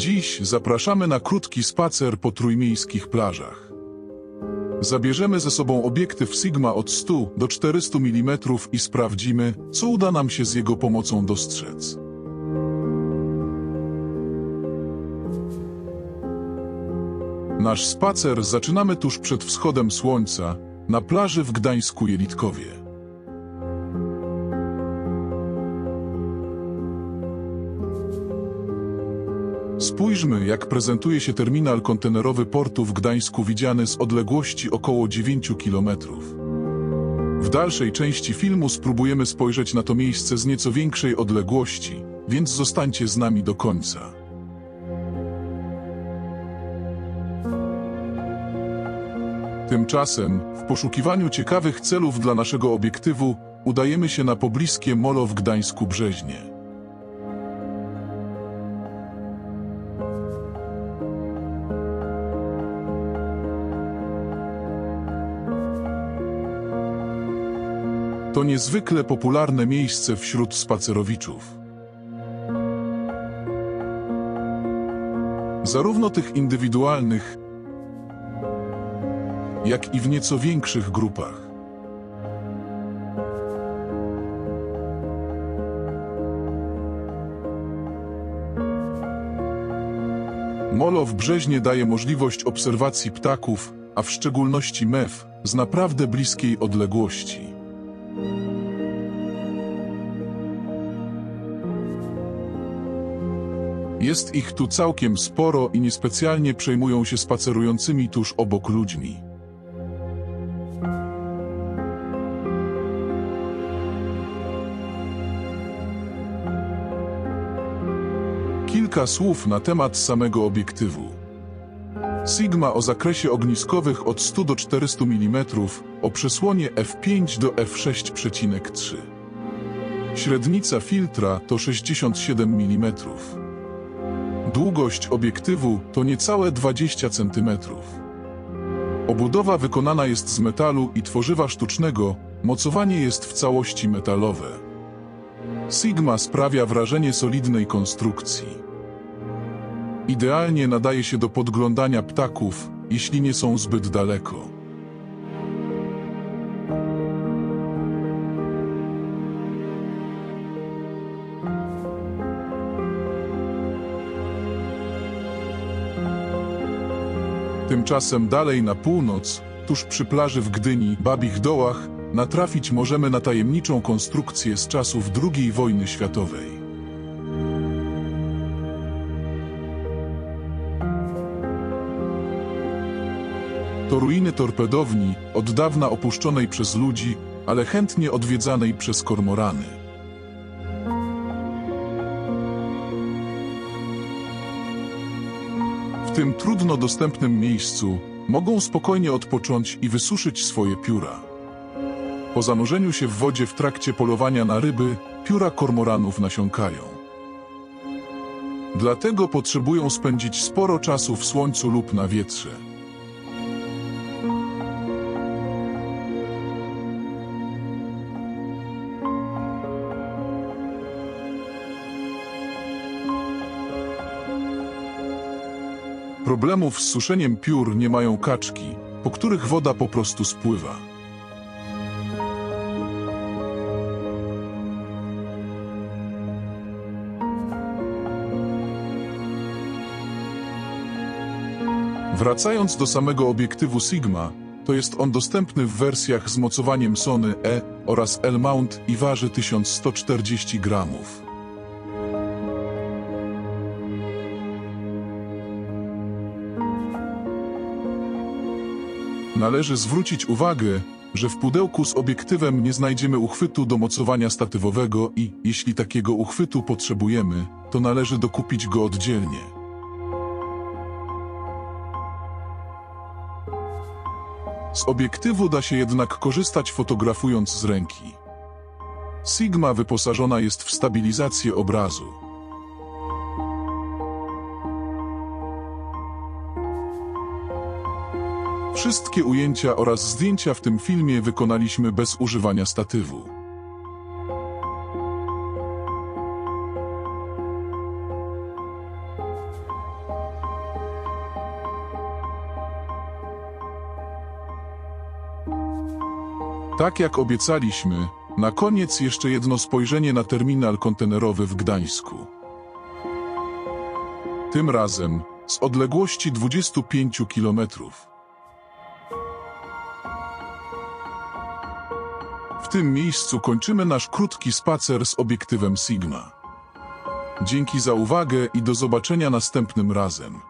Dziś zapraszamy na krótki spacer po trójmiejskich plażach. Zabierzemy ze sobą obiektyw Sigma od 100 do 400 mm i sprawdzimy, co uda nam się z jego pomocą dostrzec. Nasz spacer zaczynamy tuż przed wschodem słońca na plaży w Gdańsku Jelitkowie. Spójrzmy, jak prezentuje się terminal kontenerowy portu w Gdańsku widziany z odległości około 9 kilometrów. W dalszej części filmu spróbujemy spojrzeć na to miejsce z nieco większej odległości, więc zostańcie z nami do końca. Tymczasem, w poszukiwaniu ciekawych celów dla naszego obiektywu, udajemy się na pobliskie molo w Gdańsku Brzeźnie. To niezwykle popularne miejsce wśród spacerowiczów. Zarówno tych indywidualnych, jak i w nieco większych grupach. Molo w Brzeźnie daje możliwość obserwacji ptaków, a w szczególności mew, z naprawdę bliskiej odległości. Jest ich tu całkiem sporo i niespecjalnie przejmują się spacerującymi tuż obok ludźmi. Kilka słów na temat samego obiektywu. Sigma o zakresie ogniskowych od 100 do 400 mm, o przesłonie f5 do f6,3. Średnica filtra to 67 mm. Długość obiektywu to niecałe 20 cm. Obudowa wykonana jest z metalu i tworzywa sztucznego, mocowanie jest w całości metalowe. Sigma sprawia wrażenie solidnej konstrukcji. Idealnie nadaje się do podglądania ptaków, jeśli nie są zbyt daleko. Tymczasem dalej na północ, tuż przy plaży w Gdyni, Babich Dołach, natrafić możemy na tajemniczą konstrukcję z czasów II wojny światowej. To ruiny torpedowni, od dawna opuszczonej przez ludzi, ale chętnie odwiedzanej przez kormorany. W tym trudno dostępnym miejscu mogą spokojnie odpocząć i wysuszyć swoje pióra. Po zanurzeniu się w wodzie w trakcie polowania na ryby, pióra kormoranów nasiąkają. Dlatego potrzebują spędzić sporo czasu w słońcu lub na wietrze. Problemów z suszeniem piór nie mają kaczki, po których woda po prostu spływa. Wracając do samego obiektywu Sigma, to jest on dostępny w wersjach z mocowaniem Sony E oraz L-mount i waży 1140 gramów. Należy zwrócić uwagę, że w pudełku z obiektywem nie znajdziemy uchwytu do mocowania statywowego i, jeśli takiego uchwytu potrzebujemy, to należy dokupić go oddzielnie. Z obiektywu da się jednak korzystać fotografując z ręki. Sigma wyposażona jest w stabilizację obrazu. Wszystkie ujęcia oraz zdjęcia w tym filmie wykonaliśmy bez używania statywu. Tak jak obiecaliśmy, na koniec jeszcze jedno spojrzenie na terminal kontenerowy w Gdańsku. Tym razem z odległości 25 kilometrów. Tym miejscu kończymy nasz krótki spacer z obiektywem Sigma. Dzięki za uwagę i do zobaczenia następnym razem.